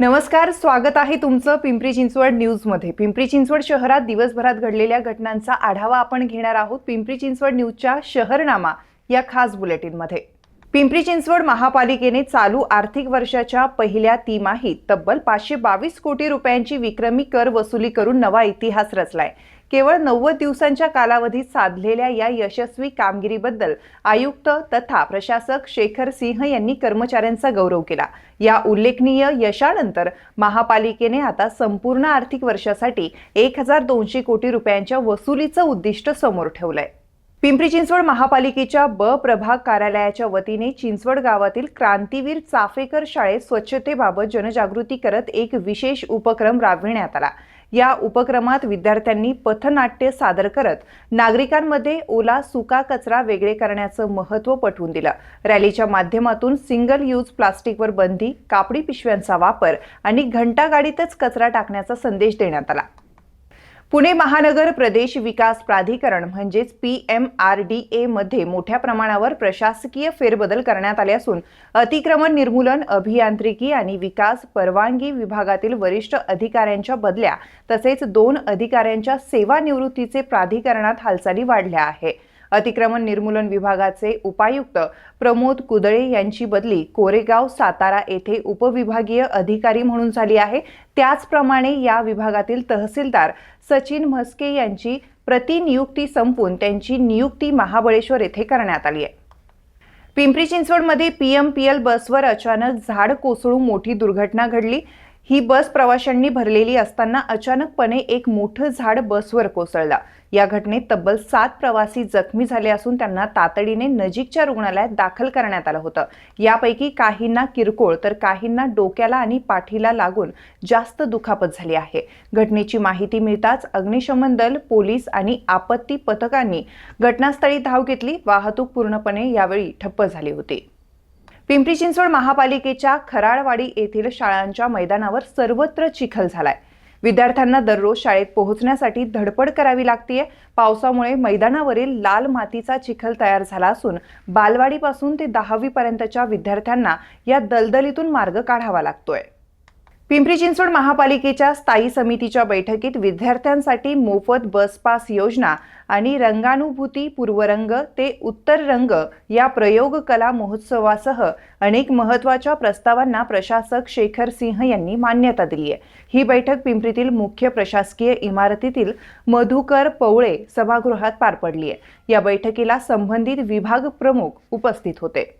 नमस्कार स्वागत आहे तुमचं पिंपरी चिंचवड न्यूजमध्ये. पिंपरी चिंचवड शहरात दिवसभरात घडलेल्या घटनांचा आढावा आपण घेणार आहोत पिंपरी चिंचवड न्यूजच्या शहरनामा या खास बुलेटिनमध्ये. पिंपरी चिंचवड महापालिकेने चालू आर्थिक वर्षाच्या पहिल्या तिमाहीत तब्बल पाचशे बावीस कोटी रुपयांची विक्रमी कर वसुली करून नवा इतिहास रचलाय. केवळ नव्वद दिवसांच्या कालावधीत साधलेल्या या यशस्वी कामगिरीबद्दल आयुक्त तथा प्रशासक शेखर सिंह यांनी कर्मचाऱ्यांचा गौरव केला. या उल्लेखनीय यशानंतर महापालिकेने आता संपूर्ण आर्थिक वर्षासाठी एक हजार दोनशे कोटी रुपयांच्या वसुलीचं उद्दिष्ट समोर ठेवलंय. पिंपरी चिंचवड महापालिकेच्या ब प्रभाग कार्यालयाच्या वतीने चिंचवड गावातील क्रांतीवीर चाफेकर शाळेत स्वच्छतेबाबत जनजागृती करत एक विशेष उपक्रम राबविण्यात आला. या उपक्रमात विद्यार्थ्यांनी पथनाट्य सादर करत नागरिकांमध्ये ओला सुका कचरा वेगळे करण्याचं महत्त्व पटवून दिलं. रॅलीच्या माध्यमातून सिंगल यूज प्लास्टिकवर बंदी कापडी पिशव्यांचा वापर आणि घंटागाडीतच कचरा टाकण्याचा संदेश देण्यात आला. पुणे महानगर प्रदेश विकास प्राधिकरण म्हणजेच P M R D A मध्ये मोठ्या प्रमाणावर प्रशासकीय फेरबदल करण्यात आले असून अतिक्रमण निर्मूलन अभियांत्रिकी आणि विकास परवानगी विभागातील वरिष्ठ अधिकाऱ्यांच्या बदल्या तसेच दोन अधिकाऱ्यांच्या सेवानिवृत्तीचे प्राधिकरणात हालचाली वाढल्या आहे अतिक्रमण निर्मूलन विभागाचे उपायुक्त प्रमोद कुदळे यांची बदली कोरेगाव सातारा येथे उपविभागीय अधिकारी म्हणून झाली आहे. त्याचप्रमाणे या विभागातील तहसीलदार सचिन म्हस्के यांची प्रतिनियुक्ती संपून त्यांची नियुक्ती महाबळेश्वर येथे करण्यात आली आहे. पिंपरी चिंचवडमध्ये एल बसवर अचानक झाड कोसळून मोठी दुर्घटना घडली. ही बस प्रवाशांनी भरलेली असताना अचानकपणे एक मोठं झाड बसवर कोसळलं. या घटनेत तब्बल सात प्रवासी जखमी झाले असून त्यांना तातडीने नजीकच्या रुग्णालयात दाखल करण्यात आलं होतं. यापैकी काहींना किरकोळ तर काहींना डोक्याला आणि पाठीला लागून जास्त दुखापत झाली आहे. घटनेची माहिती मिळताच अग्निशमन दल पोलीस आणि आपत्ती पथकांनी घटनास्थळी धाव घेतली. वाहतूक पूर्णपणे यावेळी ठप्प झाली होती. पिंपरी चिंचवड महापालिकेच्या खराळवाडी येथील शाळांच्या मैदानावर सर्वत्र चिखल झालाय. विद्यार्थ्यांना दररोज शाळेत पोहोचण्यासाठी धडपड करावी लागतीये. पावसामुळे मैदानावरील लाल मातीचा चिखल तयार झाला असून बालवाडीपासून ते दहावीपर्यंतच्या विद्यार्थ्यांना या दलदलीतून मार्ग काढावा लागतोय. पिंपरी चिंचवड महापालिकेच्या स्थायी समितीच्या बैठकीत विद्यार्थ्यांसाठी मोफत बस पास योजना आणि रंगानुभूती पूर्वरंग ते उत्तर रंग या प्रयोग कला महोत्सवासह अनेक महत्त्वाच्या प्रस्तावांना प्रशासक शेखर सिंह यांनी मान्यता दिली आहे. ही बैठक पिंपरीतील मुख्य प्रशासकीय इमारतीतील मधुकर पवळे सभागृहात पार पडली आहे. या बैठकीला संबंधित विभाग प्रमुख उपस्थित होते.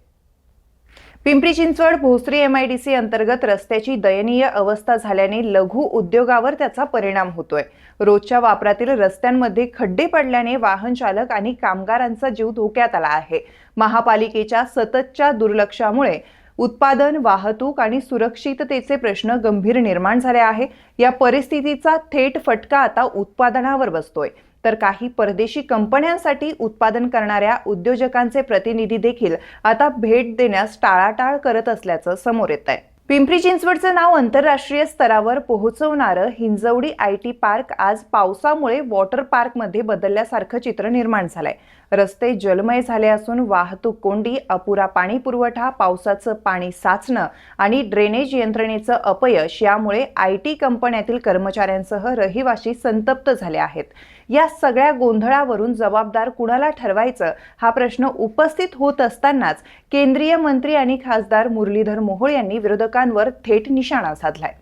पिंपरी चिंचवड भोसरी एमआयडीसी अंतर्गत रस्त्याची दयनीय अवस्था झाल्याने लघु उद्योगावर त्याचा परिणाम होतोय. रोजच्या वापरातील रस्त्यांमध्ये खड्डे पडल्याने वाहन चालक आणि कामगारांचा जीव धोक्यात आला आहे. महापालिकेच्या सततच्या दुर्लक्षामुळे उत्पादन वाहतूक आणि सुरक्षिततेचे प्रश्न गंभीर निर्माण झाले आहे. या परिस्थितीचा थेट फटका आता उत्पादनावर बसतोय. तर काही परदेशी कंपन्यांसाठी उत्पादन करणाऱ्या उद्योजकांचे प्रतिनिधी देखील आता भेट देण्यास टाळाटाळ करत असल्याचं समोर येत आहे पिंपरी चिंचवडचं नाव आंतरराष्ट्रीय स्तरावर पोहोचवणारं हिंजवडी आय टी पार्क आज पावसामुळे वॉटर पार्कमध्ये बदलल्यासारखं चित्र निर्माण झालंय. रस्ते जलमय झाले असून वाहतूक कोंडी अपुरा पाणी पुरवठा पावसाचं पाणी साचणं आणि ड्रेनेज यंत्रणेचं अपयश यामुळे आय टी कंपन्यातील कर्मचाऱ्यांसह रहिवाशी संतप्त झाले आहेत. या सगळ्या गोंधळावरून जबाबदार कुणाला ठरवायचं हा प्रश्न उपस्थित होत असतानाच केंद्रीय मंत्री आणि खासदार मुरलीधर मोहोळ यांनी विरोधकांवर थेट निशाणा साधलाय.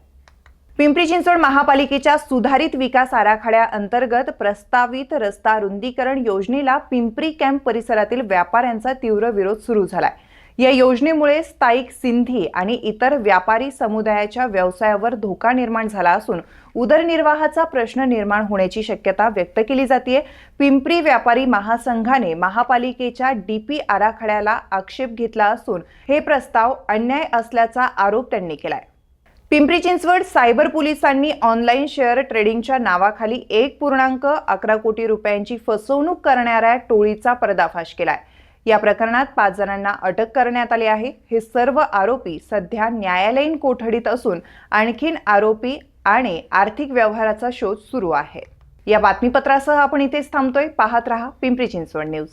पिंपरी चिंचवड महापालिकेच्या सुधारित विकास आराखड्याअंतर्गत प्रस्तावित रस्ता रुंदीकरण योजनेला पिंपरी कॅम्प परिसरातील व्यापाऱ्यांचा तीव्र विरोध सुरू झालाय. या योजनेमुळे स्थायिक सिंधी आणि इतर व्यापारी समुदायाच्या व्यवसायावर धोका निर्माण झाला असून उदरनिर्वाहाचा प्रश्न निर्माण होण्याची शक्यता व्यक्त केली जाते पिंपरी व्यापारी महासंघाने महापालिकेच्या डीपी आराखड्याला आक्षेप घेतला असून हे प्रस्ताव अन्याय असल्याचा आरोप त्यांनी केलाय. पिंपरी चिंचवड सायबर पोलिसांनी ऑनलाईन शेअर ट्रेडिंगच्या नावाखाली एक पूर्णांक अकरा कोटी रुपयांची फसवणूक करणाऱ्या टोळीचा पर्दाफाश केलाय. या प्रकरणात पाच जणांना अटक करण्यात आली आहे. हे सर्व आरोपी सध्या न्यायालयीन कोठडीत असून आणखीन आरोपी आणि आर्थिक व्यवहाराचा शोध सुरू आहे. या बातमीपत्रासह आपण इथेच थांबतोय. पाहत रहा पिंपरी चिंचवड न्यूज.